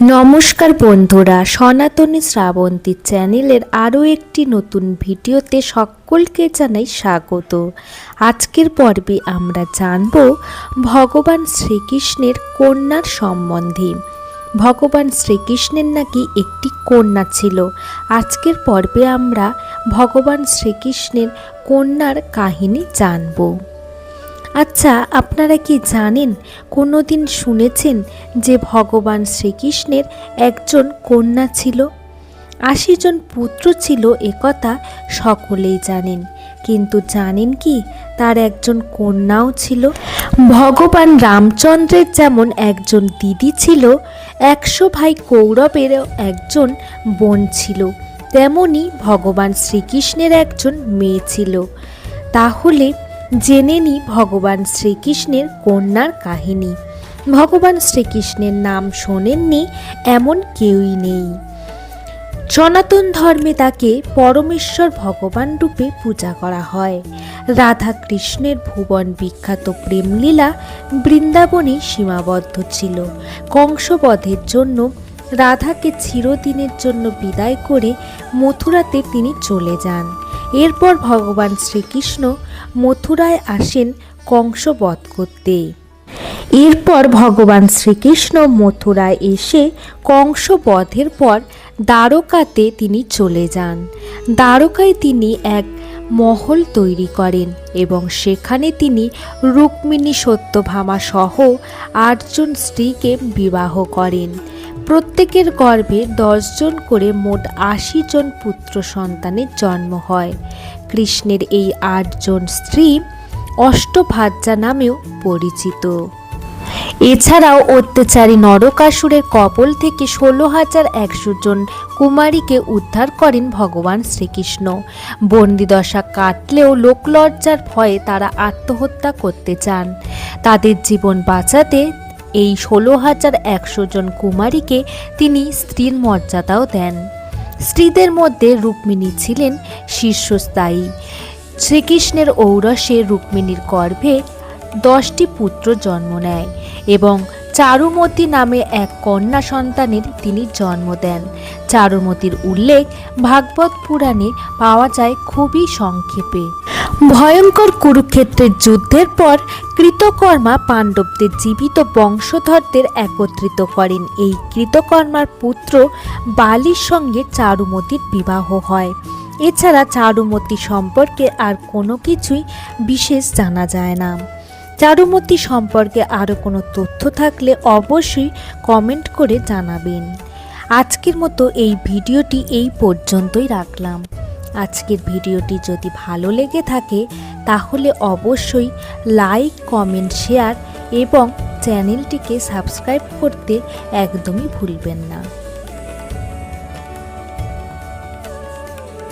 নমস্কার বন্ধুরা, সনাতনী শ্রাবন্তী চ্যানেলের আরও একটি নতুন ভিডিওতে সকলকে জানাই স্বাগত। আজকের পর্বে আমরা জানব ভগবান শ্রীকৃষ্ণের কন্যার সম্বন্ধে। ভগবান শ্রীকৃষ্ণের নাকি একটি কন্যা ছিল। আজকের পর্বে আমরা ভগবান শ্রীকৃষ্ণের কন্যার কাহিনী জানব। আচ্ছা আপনারা কি জানেন কোনো দিন শুনেছেন যে ভগবান শ্রীকৃষ্ণের একজন কন্যা ছিল? আশি জন পুত্র ছিল একথা সকলেই জানেন। কিন্তু জানেন কি, তার একজন কন্যাও ছিল? ভগবান রামচন্দ্রের যেমন একজন দিদি ছিল, একশো ভাই কৌরবেরও একজন বোন ছিল, তেমনি ভগবান শ্রীকৃষ্ণের একজন মেয়ে ছিল। তাহলে জেনে নি ভগবান শ্রীকৃষ্ণের কন্যার কাহিনী। ভগবান শ্রীকৃষ্ণের নাম শোনেননি, এমন কেউই নেই। সনাতন ধর্মে তাকে পরমেশ্বর ভগবান রূপে পূজা করা হয়। রাধা কৃষ্ণের ভুবন বিখ্যাত প্রেমলীলা বৃন্দাবনে সীমাবদ্ধ ছিল। কংসবধের জন্য, রাধাকে চিরদিনের জন্য বিদায় করে মথুরাতে তিনি চলে যান। এরপর ভগবান শ্রীকৃষ্ণ মথুরায় আসেন কংস বধ করতে। এরপর ভগবান শ্রীকৃষ্ণ মথুরায় এসে কংস বধের পর দ্বারকাতে তিনি চলে যান। দ্বারকায় তিনি এক মহল তৈরি করেন এবং সেখানে তিনি রুক্মিণী সত্যভামা সহ আটজন স্ত্রীকে বিবাহ করেন। প্রত্যেকের গর্ভে দশজন করে মোট আশি জন পুত্র সন্তানের জন্ম হয়। কৃষ্ণের এই আটজন স্ত্রী অষ্টভাজ্যা নামেও পরিচিত। এছাড়াও অত্যাচারী নরকাসুরের কবল থেকে ষোলো হাজার একশো জন কুমারীকে উদ্ধার করেন ভগবান শ্রীকৃষ্ণ। বন্দিদশা কাটলেও লোকলজ্জার ভয়ে তারা আত্মহত্যা করতে চান। তাদের জীবন বাঁচাতে এই ষোলো হাজার একশো জন কুমারীকে তিনি স্ত্রীর মর্যাদাও দেন। স্ত্রীদের মধ্যে রুক্মিণী ছিলেন শীর্ষস্থায়ী। শ্রীকৃষ্ণের ঔরসে রুক্মিণীর গর্ভে দশটি পুত্র জন্ম নেয় এবং চারুমতি নামে এক কন্যা সন্তানের তিনি জন্ম দেন। চারুমতির উল্লেখ ভাগবত পুরাণে পাওয়া যায় খুবই সংক্ষেপে। ভয়ঙ্কর কুরুক্ষেত্রের যুদ্ধের পর কৃতকর্মা পাণ্ডবদের জীবিত বংশধরদের একত্রিত করেন। এই কৃতকর্মার পুত্র বালির সঙ্গে চারুমতির বিবাহ হয়। এছাড়া চারুমতি সম্পর্কে আর কোনো কিছুই বিশেষ জানা যায় না। চারুমতি সম্পর্কে আরও কোনো তথ্য থাকলে অবশ্যই কমেন্ট করে জানাবেন। আজকের মতো এই ভিডিওটি এই পর্যন্তই রাখলাম। আজকের ভিডিওটি যদি ভালো লেগে থাকে, তাহলে অবশ্যই লাইক, কমেন্ট, শেয়ার এবং চ্যানেলটিকে সাবস্ক্রাইব করতে একদমই ভুলবেন না।